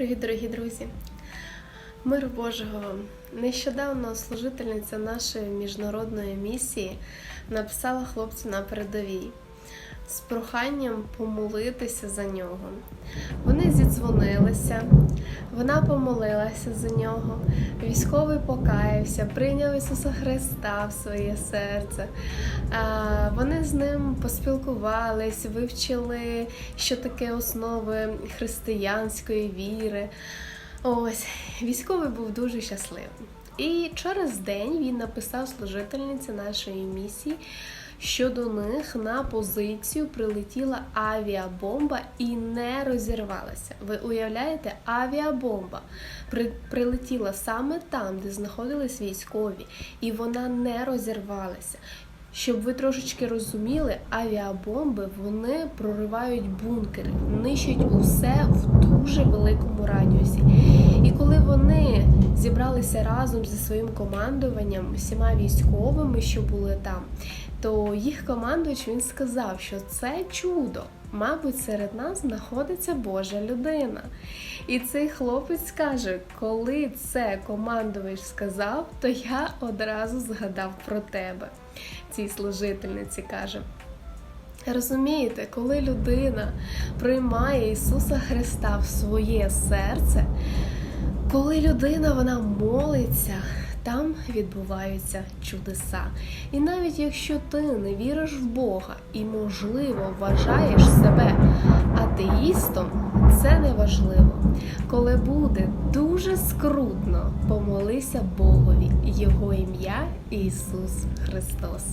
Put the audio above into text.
Привіт, дорогі друзі! Миру Божого! Нещодавно служительниця нашої міжнародної місії написала хлопцю на передовій з проханням помолитися за нього. Вони зідзвонилися, вона помолилася за нього. Військовий покаявся, прийняв Ісуса Христа в своє серце. Вони з ним поспілкувались, вивчили, що таке основи християнської віри. Ось, військовий був дуже щасливий. І через день він написав служительниці нашої місії, що до них на позицію прилетіла авіабомба і не розірвалася. Ви уявляєте, авіабомба при, прилетіла саме там, де знаходились військові, і вона не розірвалася. Щоб ви трошечки розуміли, авіабомби вони проривають бункери, нищать усе в дуже великому радіусі. І коли вони зібралися разом зі своїм командуванням, всіма військовими, що були там, то їх командувач він сказав, що це чудо. Мабуть, серед нас знаходиться Божа людина. І цей хлопець каже, коли це командувач сказав, то я одразу згадав про тебе. Цій служительниці каже. Розумієте, коли людина приймає Ісуса Христа в своє серце, коли людина вона молиться, там відбуваються чудеса. І навіть якщо ти не віриш в Бога і, можливо, вважаєш себе атеїстом, це не важливо. Коли буде дуже скрутно, помолися Богові, Його ім'я Ісус Христос.